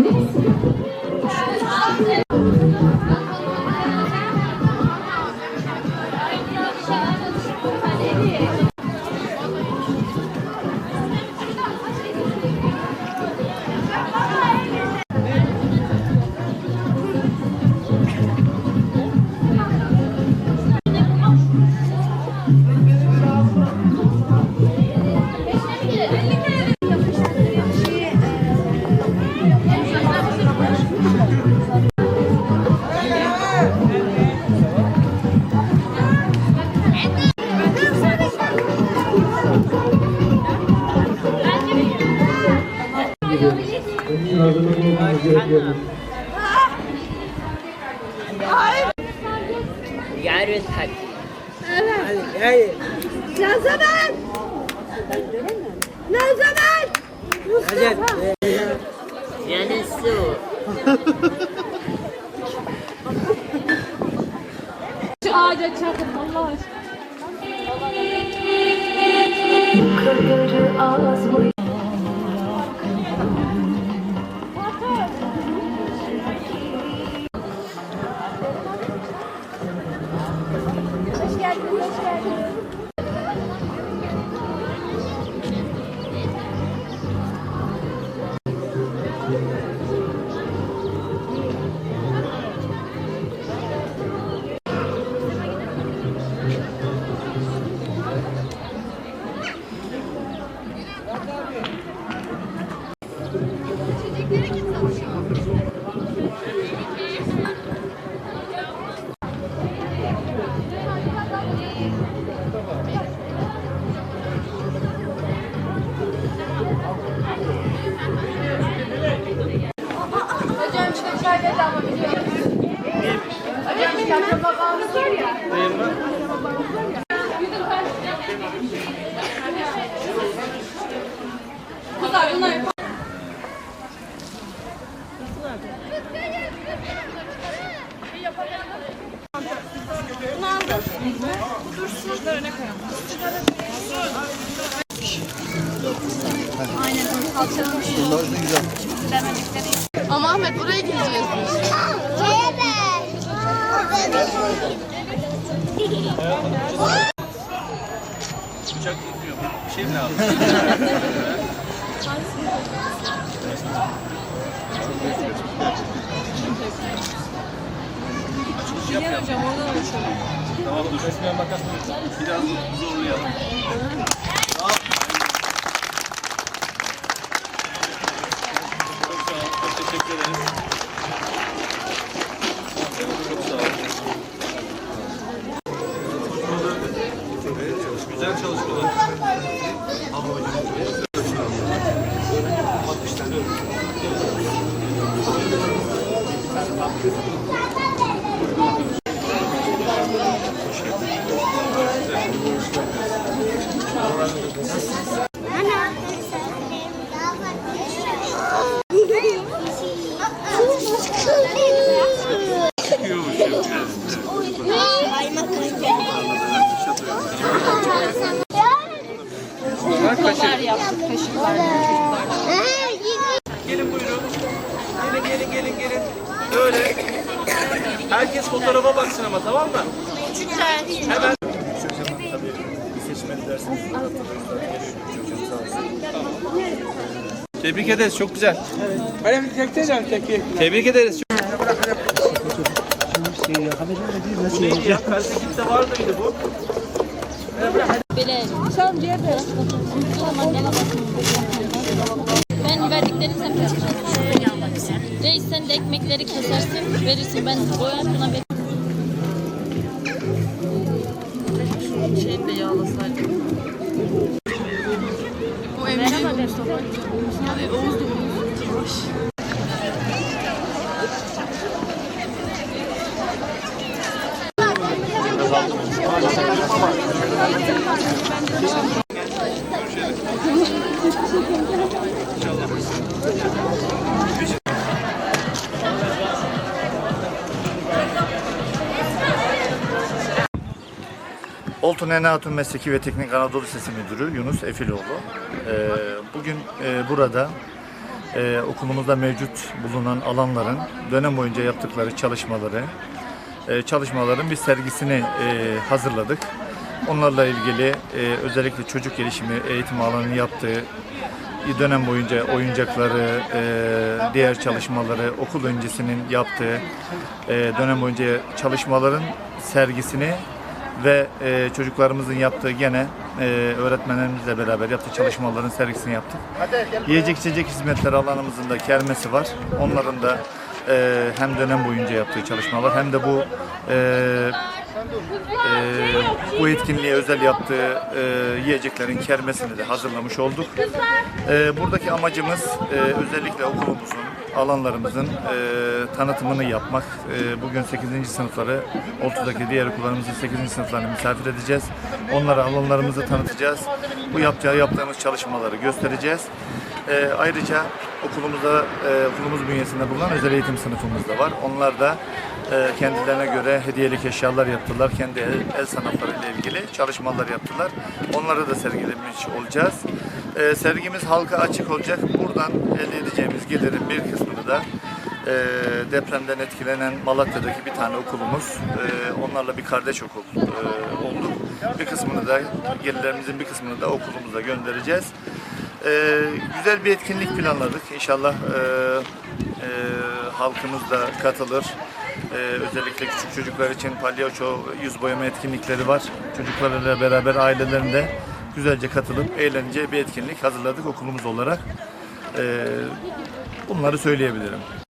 Isso. Yarın hadi. Ne zaman? Ne zaman? Mustafa. Yani su. Şu ağaca çakın Allah aşkına. Hocam Kızlar bunlar Ama Ahmet buraya gideceğiz biz. Uçak gitmiyor. Bir şey mi lazım? Açılış yap ya. Tamam dur. Resmen makas Biraz zorlayalım. Çok sağ ol. Çok teşekkür ederiz. Çok sağ ol. Güzel çalışmalar. Kollar Herkes fotoğrafa baksın ama tamam mı? Hemen. Tebrik ederiz. Çok güzel. Benim. Tebrik ederiz. Ben verdiklerini sen sen de ekmekleri kesersin, verirsin. Ben boyar buna ver. Şeyini de yağlasaydım. Bu emciği Mustafa. Hadi Oğuz da Oğuz. Yavaş. Oltu Nene Hatun Mesleki ve Teknik Anadolu Lisesi Müdürü Yunus Efiloğlu. Ee, bugün e, burada e, okulumuzda mevcut bulunan alanların dönem boyunca yaptıkları çalışmaları, e, çalışmaların bir sergisini hazırladık. Onlarla ilgili özellikle çocuk gelişimi eğitim alanının yaptığı dönem boyunca oyuncakları, diğer çalışmaları, okul öncesinin yaptığı dönem boyunca çalışmaların sergisini ve e, çocuklarımızın yaptığı gene e, öğretmenlerimizle beraber yaptığı çalışmaların sergisini yaptık. Yiyecek içecek hizmetleri alanımızın da kermesi var. Onların da e, hem dönem boyunca yaptığı çalışmalar hem de bu e, e, bu etkinliğe özel yaptığı e, yiyeceklerin kermesini de hazırlamış olduk. E, buradaki amacımız e, özellikle okulumuzun, alanlarımızın e, tanıtımını yapmak. E, bugün 8. sınıfları, Oltu'daki diğer okullarımızın 8. sınıflarını misafir edeceğiz. Onlara alanlarımızı tanıtacağız. Bu yapacağı yaptığımız çalışmaları göstereceğiz. E, ayrıca okulumuzda, e, okulumuz bünyesinde bulunan özel eğitim sınıfımız da var. Onlar da kendilerine göre hediyelik eşyalar yaptılar. Kendi el, el sanatları ile ilgili çalışmalar yaptılar. Onları da sergilemiş olacağız. E, sergimiz halka açık olacak. Buradan elde edeceğimiz gelirin bir kısmını da e, depremden etkilenen Malatya'daki bir tane okulumuz. e, onlarla bir kardeş okul e, olduk. Bir kısmını da gelirlerimizin bir kısmını da okulumuza göndereceğiz. E, güzel bir etkinlik planladık. İnşallah e, e, halkımız da katılır. Ee, özellikle küçük çocuklar için palyaço yüz boyama etkinlikleri var. Çocuklarıyla beraber ailelerin de güzelce katılıp eğleneceği bir etkinlik hazırladık okulumuz olarak. Ee, bunları söyleyebilirim.